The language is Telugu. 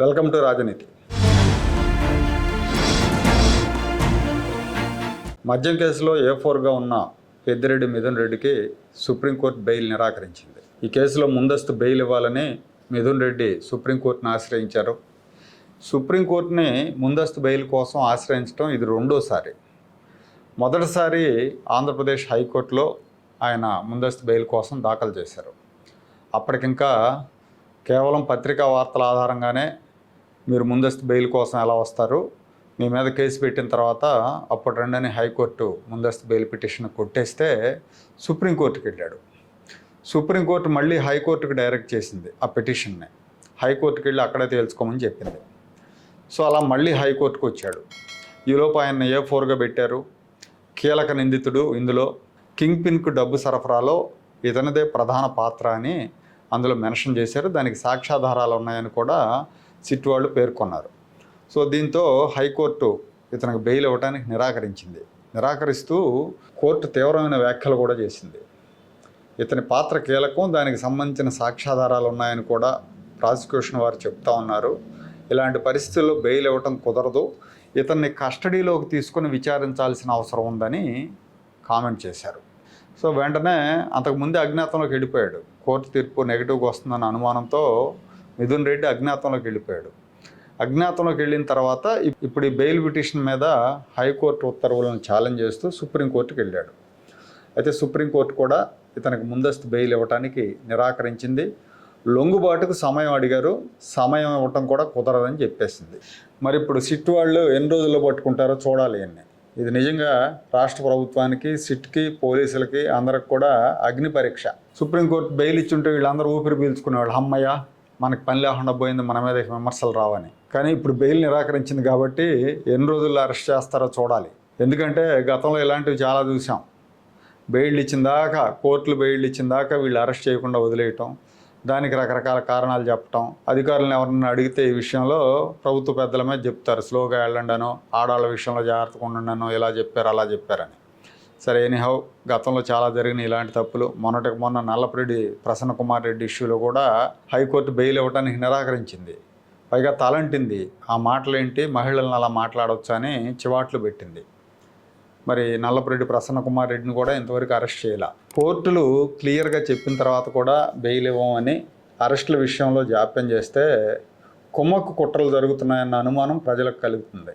వెల్కమ్ టు రాజనీతి. మద్యం కేసులో ఏ ఫోర్గా ఉన్న పెద్దిరెడ్డి మిథున్ రెడ్డికి సుప్రీంకోర్టు బెయిల్ నిరాకరించింది. ఈ కేసులో ముందస్తు బెయిల్ ఇవ్వాలని మిథున్ రెడ్డి సుప్రీంకోర్టును ఆశ్రయించారు. సుప్రీంకోర్టుని ముందస్తు బెయిల్ కోసం ఆశ్రయించడం ఇది రెండోసారి. మొదటిసారి ఆంధ్రప్రదేశ్ హైకోర్టులో ఆయన ముందస్తు బెయిల్ కోసం దాఖలు చేశారు. అప్పటికింకా కేవలం పత్రికా వార్తల ఆధారంగానే మీరు ముందస్తు బెయిల్ కోసం ఎలా వస్తారు? మీ మీద కేసు పెట్టిన తర్వాత అప్పటి రెండని హైకోర్టు ముందస్తు బెయిల్ పిటిషన్ కొట్టేస్తే సుప్రీంకోర్టుకి వెళ్ళాడు. సుప్రీంకోర్టు మళ్ళీ హైకోర్టుకి డైరెక్ట్ చేసింది ఆ పిటిషన్ని. హైకోర్టుకి వెళ్ళి అక్కడే తేల్చుకోమని చెప్పింది. సో అలా మళ్ళీ హైకోర్టుకు వచ్చాడు. ఈలోపు ఆయన ఏ ఫోర్గా పెట్టారు? కీలక నిందితుడు ఇందులో కింగ్ పిన్కు డబ్బు సరఫరాలో ఇతనిదే ప్రధాన పాత్ర అని అందులో మెన్షన్ చేశారు. దానికి సాక్ష్యాధారాలు ఉన్నాయని కూడా సిట్ వాళ్ళు పేర్కొన్నారు. సో దీంతో హైకోర్టు ఇతనికి బెయిల్ ఇవ్వడానికి నిరాకరించింది. నిరాకరిస్తూ కోర్టు తీవ్రమైన వ్యాఖ్యలు కూడా చేసింది. ఇతని పాత్ర కీలకం దానికి సంబంధించిన సాక్ష్యాధారాలు ఉన్నాయని కూడా ప్రాసిక్యూషన్ వారు చెప్తా ఉన్నారు. ఇలాంటి పరిస్థితుల్లో బెయిల్ ఇవ్వటం కుదరదు. ఇతన్ని కస్టడీలోకి తీసుకొని విచారించాల్సిన అవసరం ఉందని కామెంట్ చేశారు. సో వెంటనే అంతకుముందే అజ్ఞాతంలోకి వెళ్ళిపోయాడు. కోర్టు తీర్పు నెగిటివ్గా వస్తుందన్న అనుమానంతో మిథున్ రెడ్డి అజ్ఞాతంలోకి వెళ్ళిపోయాడు. అజ్ఞాతంలోకి వెళ్ళిన తర్వాత ఇప్పుడు ఈ బెయిల్ పిటిషన్ మీద హైకోర్టు ఉత్తర్వులను ఛాలెంజ్ చేస్తూ సుప్రీంకోర్టుకి వెళ్ళాడు. అయితే సుప్రీంకోర్టు కూడా ఇతనికి ముందస్తు బెయిల్ ఇవ్వడానికి నిరాకరించింది. లొంగుబాటుకు సమయం అడిగారు. సమయం ఇవ్వటం కూడా కుదరదని చెప్పేసింది. మరి ఇప్పుడు సిట్ వాళ్ళు ఎన్ని రోజుల్లో పట్టుకుంటారో చూడాలి అన్ని ఇది నిజంగా రాష్ట్ర ప్రభుత్వానికి సిట్కి పోలీసులకి అందరికి కూడా అగ్ని పరీక్ష. సుప్రీంకోర్టు బెయిల్ ఇచ్చుంటే వీళ్ళందరూ ఊపిరి పీల్చుకునేవాళ్ళు. అమ్మయ్య మనకి పని లేకుండా పోయింది మన మీద విమర్శలు రావని. కానీ ఇప్పుడు బెయిల్ నిరాకరించింది కాబట్టి ఎన్ని రోజుల్లో అరెస్ట్ చేస్తారో చూడాలి. ఎందుకంటే గతంలో ఇలాంటివి చాలా చూసాం. బెయిల్ ఇచ్చిన దాకా కోర్టులు బెయిల్ ఇచ్చిన దాకా వీళ్ళు అరెస్ట్ చేయకుండా వదిలేయటం దానికి రకరకాల కారణాలు చెప్పటం అధికారులను ఎవరన్నా అడిగితే ఈ విషయంలో ప్రభుత్వ పెద్దల మీద చెప్తారు. స్లోగా వెళ్ళండనో ఆడవాళ్ళ విషయంలో జాగ్రత్తగా ఉండండనో ఇలా చెప్పారు అలా చెప్పారని. సరే ఎనీహౌ గతంలో చాలా జరిగిన ఇలాంటి తప్పులు. మొన్నటికి మొన్న నల్లపరెడ్డి ప్రసన్న కుమార్ రెడ్డి ఇష్యూలో కూడా హైకోర్టు బెయిల్ ఇవ్వడానికి నిరాకరించింది. పైగా తలంటింది. ఆ మాటలేంటి? మహిళలను అలా మాట్లాడవచ్చు అని చివాట్లు పెట్టింది. మరి నల్లపురెడ్డి ప్రసన్న కుమార్ రెడ్డిని కూడా ఇంతవరకు అరెస్ట్ చేయాల. కోర్టులు క్లియర్గా చెప్పిన తర్వాత కూడా బెయిల్ ఇవ్వమని అరెస్టుల విషయంలో జాప్యం చేస్తే కుమ్మక్కు కుట్రలు జరుగుతున్నాయన్న అనుమానం ప్రజలకు కలుగుతుంది.